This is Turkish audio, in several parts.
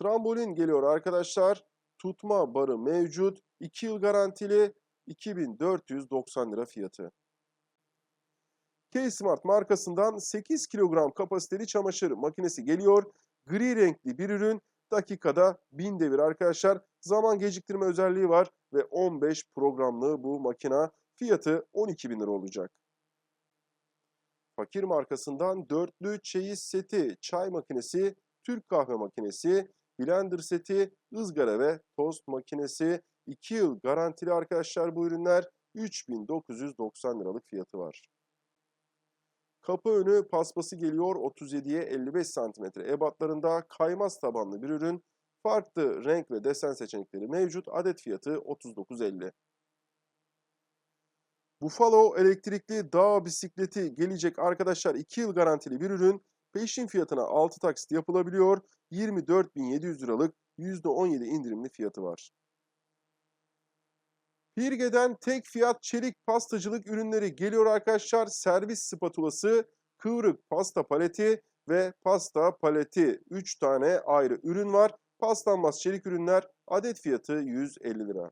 Trambolin geliyor arkadaşlar. Tutma barı mevcut. 2 yıl garantili 2490 lira fiyatı. K-Smart markasından 8 kilogram kapasiteli çamaşır makinesi geliyor. Gri renkli bir ürün. Dakikada 1000 devir arkadaşlar. Zaman geciktirme özelliği var ve 15 programlı bu makina. Fiyatı 12 bin lira olacak. Fakir markasından dörtlü çeyiz seti, çay makinesi, Türk kahve makinesi, blender seti, ızgara ve tost makinesi. 2 yıl garantili arkadaşlar bu ürünler. 3990 liralık fiyatı var. Kapı önü paspası geliyor 37'ye 55 cm ebatlarında kaymaz tabanlı bir ürün. Farklı renk ve desen seçenekleri mevcut. Adet fiyatı 39.50. Buffalo elektrikli dağ bisikleti gelecek arkadaşlar 2 yıl garantili bir ürün. Peşin fiyatına 6 taksit yapılabiliyor. 24.700 liralık %17 indirimli fiyatı var. Pirge'den tek fiyat çelik pastacılık ürünleri geliyor arkadaşlar. Servis spatulası, kıvrık pasta paleti ve pasta paleti. 3 tane ayrı ürün var. Paslanmaz çelik ürünler adet fiyatı 150 lira.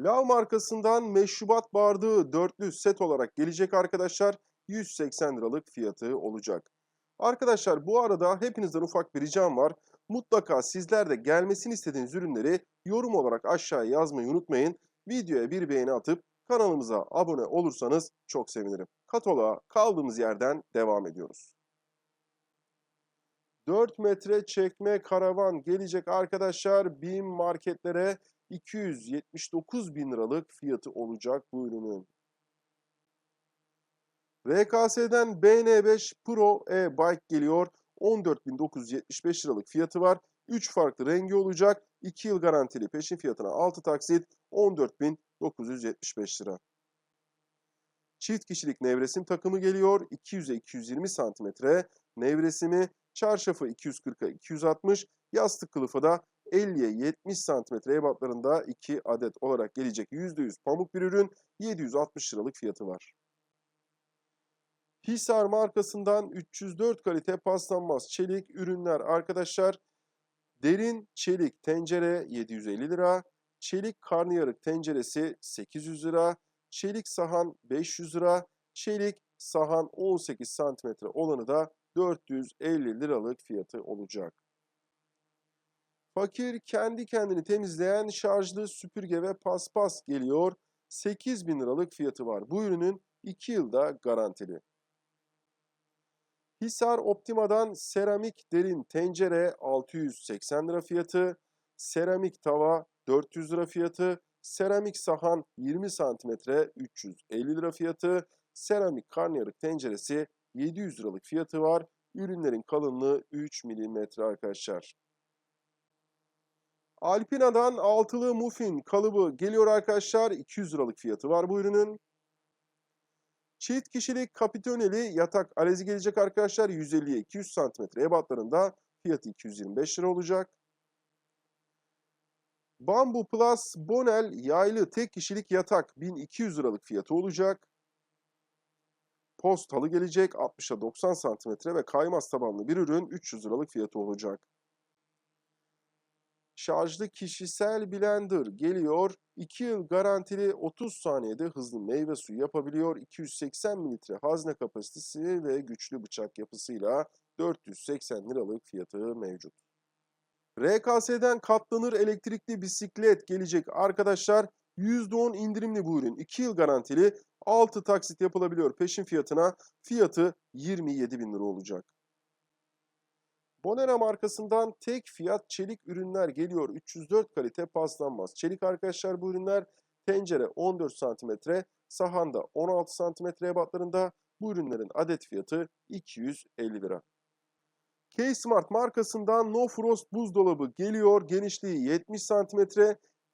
Lav markasından meşrubat bardağı dörtlü set olarak gelecek arkadaşlar. 180 liralık fiyatı olacak. Arkadaşlar bu arada hepinizden ufak bir ricam var. Mutlaka sizler de gelmesini istediğiniz ürünleri yorum olarak aşağıya yazmayı unutmayın. Videoya bir beğeni atıp kanalımıza abone olursanız çok sevinirim. Kataloğa kaldığımız yerden devam ediyoruz. 4 metre çekme karavan gelecek arkadaşlar. BİM marketlere 279 bin liralık fiyatı olacak bu ürünün. RKS'den BN5 Pro e-Bike geliyor. 14.975 liralık fiyatı var. 3 farklı rengi olacak. 2 yıl garantili peşin fiyatına 6 taksit 14.975 lira. Çift kişilik nevresim takımı geliyor. 200'e 220 santimetre nevresimi, çarşafı 240'a 260, yastık kılıfı da 50'ye 70 santimetre ebatlarında 2 adet olarak gelecek %100 pamuk bir ürün 760 liralık fiyatı var. Hisar markasından 304 kalite paslanmaz çelik ürünler arkadaşlar. Derin çelik tencere 750 lira, çelik karnıyarık tenceresi 800 lira, çelik sahan 500 lira, çelik sahan 18 santimetre olanı da 450 liralık fiyatı olacak. Fakir kendi kendini temizleyen şarjlı süpürge ve paspas geliyor. 8000 liralık fiyatı var. Bu ürünün 2 yılda garantili. Hisar Optima'dan seramik derin tencere 680 lira fiyatı, seramik tava 400 lira fiyatı, seramik sahan 20 santimetre 350 lira fiyatı, seramik karnıyarık tenceresi 700 liralık fiyatı var. Ürünlerin kalınlığı 3 mm arkadaşlar. Alpina'dan altılı muffin kalıbı geliyor arkadaşlar. 200 liralık fiyatı var bu ürünün. Çift kişilik kapitoneli yatak alezi gelecek arkadaşlar. 150'ye 200 cm ebatlarında fiyatı 225 lira olacak. Bambu Plus Bonel yaylı tek kişilik yatak 1200 liralık fiyatı olacak. Post halı gelecek 60'a 90 cm ve kaymaz tabanlı bir ürün 300 liralık fiyatı olacak. Şarjlı kişisel blender geliyor. 2 yıl garantili 30 saniyede hızlı meyve suyu yapabiliyor. 280 mililitre hazne kapasitesi ve güçlü bıçak yapısıyla 480 liralık fiyatı mevcut. RKS'den katlanır elektrikli bisiklet gelecek arkadaşlar. %10 indirimli bu ürün. 2 yıl garantili 6 taksit yapılabiliyor peşin fiyatına. Fiyatı 27 bin lira olacak. Bonera markasından tek fiyat çelik ürünler geliyor. 304 kalite paslanmaz. Çelik arkadaşlar bu ürünler tencere 14 cm, sahanda 16 cm ebatlarında. Bu ürünlerin adet fiyatı 250 lira. K-Smart markasından No Frost buzdolabı geliyor. Genişliği 70 cm,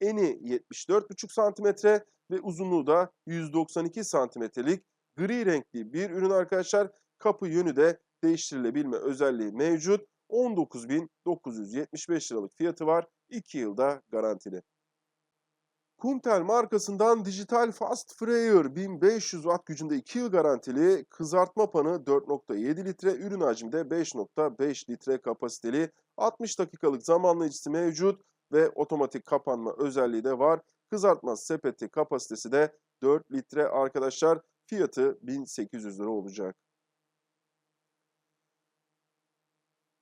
eni 74,5 cm ve uzunluğu da 192 cm'lik gri renkli bir ürün arkadaşlar. Kapı yönü de değiştirilebilme özelliği mevcut. 19.975 liralık fiyatı var. 2 yılda garantili. Kumtel markasından dijital fast fryer 1500 watt gücünde 2 yıl garantili kızartma panı 4.7 litre ürün hacmi de 5.5 litre kapasiteli 60 dakikalık zamanlayıcısı mevcut ve otomatik kapanma özelliği de var. Kızartma sepeti kapasitesi de 4 litre arkadaşlar fiyatı 1800 lira olacak.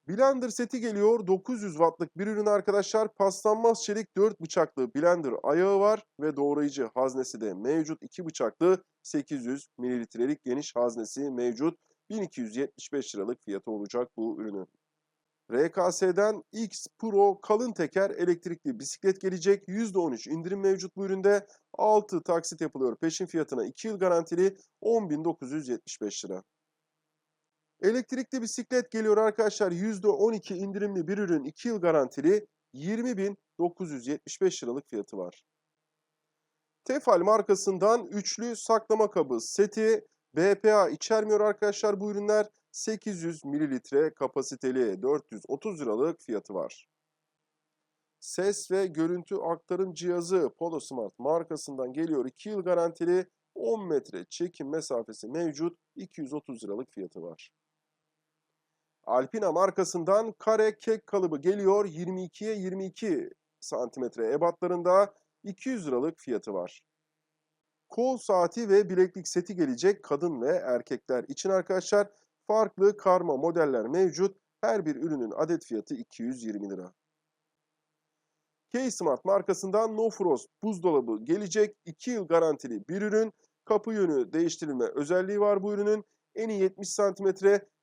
Blender seti geliyor. 900 wattlık bir ürün arkadaşlar. Paslanmaz çelik 4 bıçaklı blender ayağı var ve doğrayıcı haznesi de mevcut. 2 bıçaklı 800 mililitrelik geniş haznesi mevcut. 1275 liralık fiyatı olacak bu ürünün. RKS'den X Pro kalın teker elektrikli bisiklet gelecek. %13 indirim mevcut bu üründe. 6 taksit yapılıyor. Peşin fiyatına 2 yıl garantili 10.975 lira. Elektrikli bisiklet geliyor arkadaşlar. %12 indirimli bir ürün 2 yıl garantili 20.975 liralık fiyatı var. Tefal markasından üçlü saklama kabı seti BPA içermiyor arkadaşlar bu ürünler. 800 mililitre kapasiteli 430 liralık fiyatı var. Ses ve görüntü aktarım cihazı Polo Smart markasından geliyor 2 yıl garantili 10 metre çekim mesafesi mevcut 230 liralık fiyatı var. Alpina markasından kare kek kalıbı geliyor 22'ye 22 santimetre ebatlarında 200 liralık fiyatı var. Kol saati ve bileklik seti gelecek kadın ve erkekler için arkadaşlar farklı karma modeller mevcut. Her bir ürünün adet fiyatı 220 lira. K-Smart markasından No Frost buzdolabı gelecek. 2 yıl garantili bir ürün. Kapı yönü değiştirilme özelliği var bu ürünün. Eni 70 cm,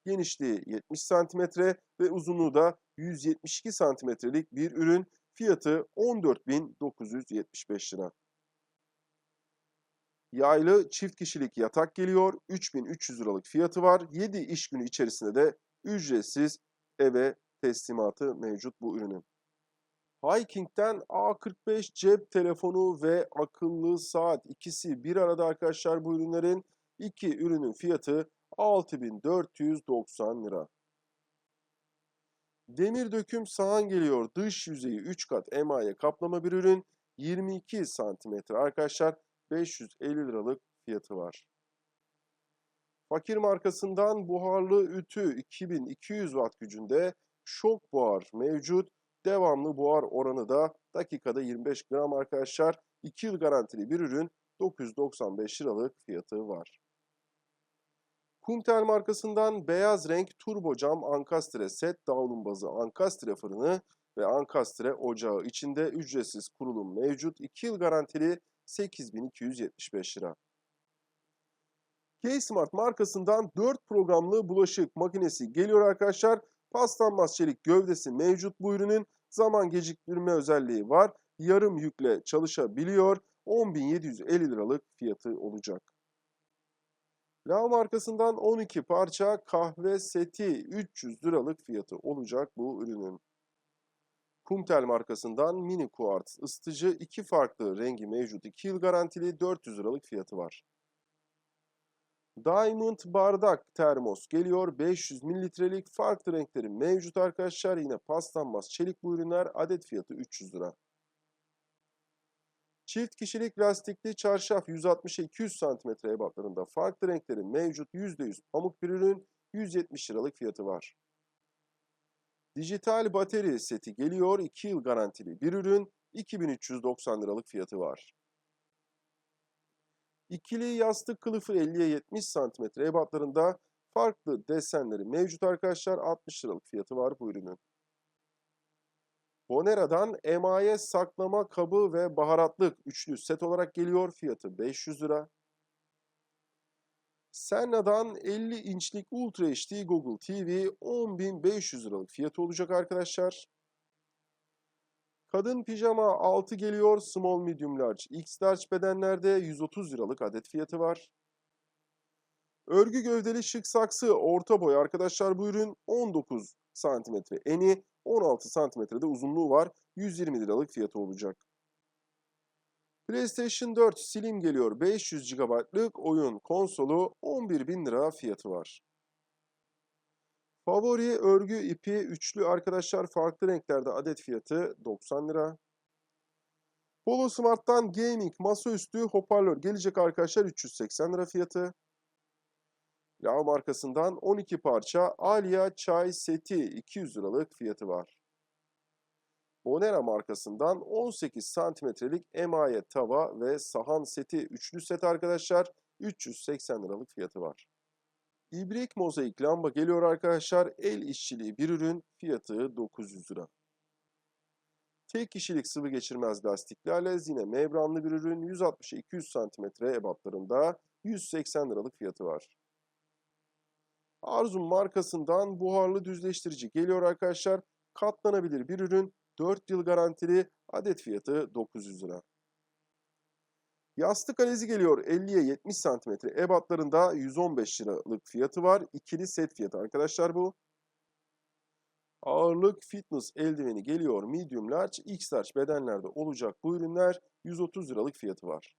genişliği 70 cm ve uzunluğu da 172 santimetrelik bir ürün. Fiyatı 14.975 lira. Yaylı çift kişilik yatak geliyor. 3300 liralık fiyatı var. 7 iş günü içerisinde de ücretsiz eve teslimatı mevcut bu ürünün. Hiking'den A45 cep telefonu ve akıllı saat ikisi bir arada arkadaşlar bu ürünlerin. iki ürünün fiyatı 6490 lira. Demir döküm sahan geliyor. Dış yüzeyi 3 kat emaye kaplama bir ürün. 22 santimetre arkadaşlar 550 liralık fiyatı var. Fakir markasından buharlı ütü 2200 watt gücünde şok buhar mevcut. Devamlı buhar oranı da dakikada 25 gram arkadaşlar. 2 yıl garantili bir ürün 995 liralık fiyatı var. Kumtel markasından beyaz renk turbo cam ankastre set davlumbazı ankastre fırını ve ankastre ocağı içinde ücretsiz kurulum mevcut. 2 yıl garantili 8275 lira. K-Smart markasından 4 programlı bulaşık makinesi geliyor arkadaşlar. Paslanmaz çelik gövdesi mevcut bu ürünün. Zaman geciktirme özelliği var. Yarım yükle çalışabiliyor. 10.750 liralık fiyatı olacak. La markasından 12 parça kahve seti 300 liralık fiyatı olacak bu ürünün. Kumtel markasından mini kuartz ısıtıcı iki farklı rengi mevcut 2 yıl garantili 400 liralık fiyatı var. Diamond bardak termos geliyor 500 mililitrelik farklı renkleri mevcut arkadaşlar yine paslanmaz çelik bu ürünler adet fiyatı 300 lira. Çift kişilik lastikli çarşaf 160-200 cm ebatlarında farklı renkleri mevcut %100 pamuk bir ürün 170 liralık fiyatı var. Dijital batarya seti geliyor. 2 yıl garantili bir ürün. 2390 liralık fiyatı var. İkili yastık kılıfı 50'ye 70 cm ebatlarında farklı desenleri mevcut arkadaşlar. 60 liralık fiyatı var bu ürünün. Bonera'dan emaye saklama kabı ve baharatlık üçlü set olarak geliyor. Fiyatı 500 lira. Senna'dan 50 inçlik Ultra HD Google TV 10.500 liralık fiyatı olacak arkadaşlar. Kadın pijama 6 geliyor. Small, medium, large, x large bedenlerde 130 liralık adet fiyatı var. Örgü gövdeli şık saksı orta boy arkadaşlar bu ürün 19 cm eni 16 cm'de uzunluğu var. 120 liralık fiyatı olacak. PlayStation 4 Slim geliyor. 500 GB'lık oyun konsolu 11.000 lira fiyatı var. Favori örgü ipi üçlü arkadaşlar farklı renklerde adet fiyatı 90 lira. Polo Smart'tan gaming masaüstü hoparlör gelecek arkadaşlar 380 lira fiyatı. Lao markasından 12 parça Alia çay seti 200 liralık fiyatı var. Bonera markasından 18 santimetrelik emaye tava ve sahan seti üçlü set arkadaşlar 380 liralık fiyatı var. İbrik mozaik lamba geliyor arkadaşlar. El işçiliği bir ürün fiyatı 900 lira. Tek kişilik sıvı geçirmez lastiklerle yine membranlı bir ürün 160-200 cm ebatlarında 180 liralık fiyatı var. Arzum markasından buharlı düzleştirici geliyor arkadaşlar. Katlanabilir bir ürün 4 yıl garantili adet fiyatı 900 lira. Yastık alezi geliyor 50'ye 70 cm ebatlarında 115 liralık fiyatı var. İkili set fiyatı arkadaşlar bu. Ağırlık fitness eldiveni geliyor medium large, x large bedenlerde olacak bu ürünler 130 liralık fiyatı var.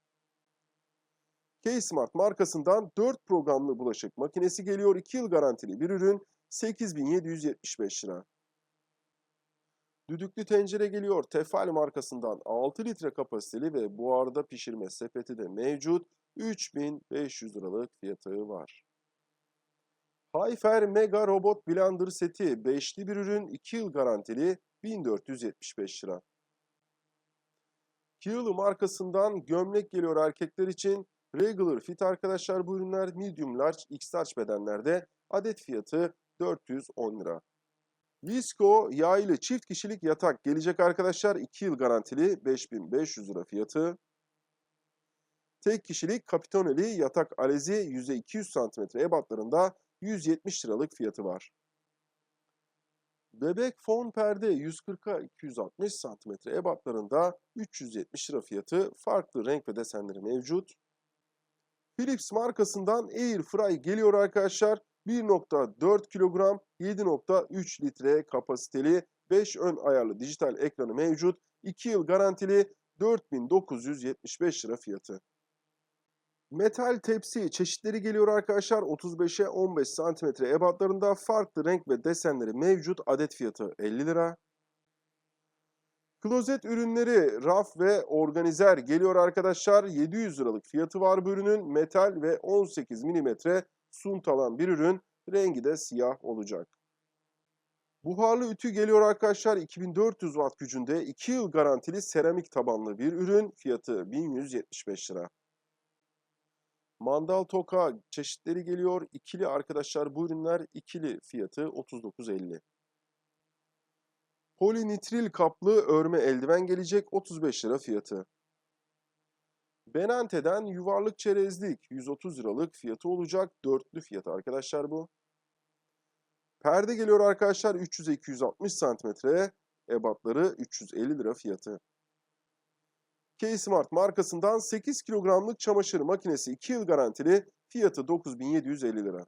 K-Smart markasından 4 programlı bulaşık makinesi geliyor 2 yıl garantili bir ürün 8775 lira. Düdüklü tencere geliyor. Tefal markasından 6 litre kapasiteli ve buharda pişirme sepeti de mevcut. 3500 liralık fiyatı var. Hayfer Mega Robot Blender seti 5'li bir ürün 2 yıl garantili 1475 lira. Kiyalı markasından gömlek geliyor erkekler için. Regular fit arkadaşlar bu ürünler medium large x large bedenlerde adet fiyatı 410 lira. Visco yaylı çift kişilik yatak gelecek arkadaşlar. 2 yıl garantili 5500 lira fiyatı. Tek kişilik kapitoneli yatak alezi yüzey 200 cm ebatlarında 170 liralık fiyatı var. Bebek fon perde 140'a 260 cm ebatlarında 370 lira fiyatı. Farklı renk ve desenleri mevcut. Philips markasından Air Fry geliyor arkadaşlar. 1.4 kilogram 7.3 litre kapasiteli 5 ön ayarlı dijital ekranı mevcut. 2 yıl garantili 4975 lira fiyatı. Metal tepsi çeşitleri geliyor arkadaşlar. 35'e 15 cm ebatlarında farklı renk ve desenleri mevcut. Adet fiyatı 50 lira. Klozet ürünleri raf ve organizer geliyor arkadaşlar. 700 liralık fiyatı var bu ürünün. Metal ve 18 mm suntalan bir ürün. Rengi de siyah olacak. Buharlı ütü geliyor arkadaşlar. 2400 watt gücünde 2 yıl garantili seramik tabanlı bir ürün. Fiyatı 1175 lira. Mandal toka çeşitleri geliyor. İkili arkadaşlar bu ürünler ikili fiyatı 39.50. Polinitril kaplı örme eldiven gelecek 35 lira fiyatı. Benante'den yuvarlık çerezlik 130 liralık fiyatı olacak. Dörtlü fiyatı arkadaşlar bu. Perde geliyor arkadaşlar 300'e 260 santimetre. Ebatları 350 lira fiyatı. K-Smart markasından 8 kilogramlık çamaşır makinesi 2 yıl garantili fiyatı 9750 lira.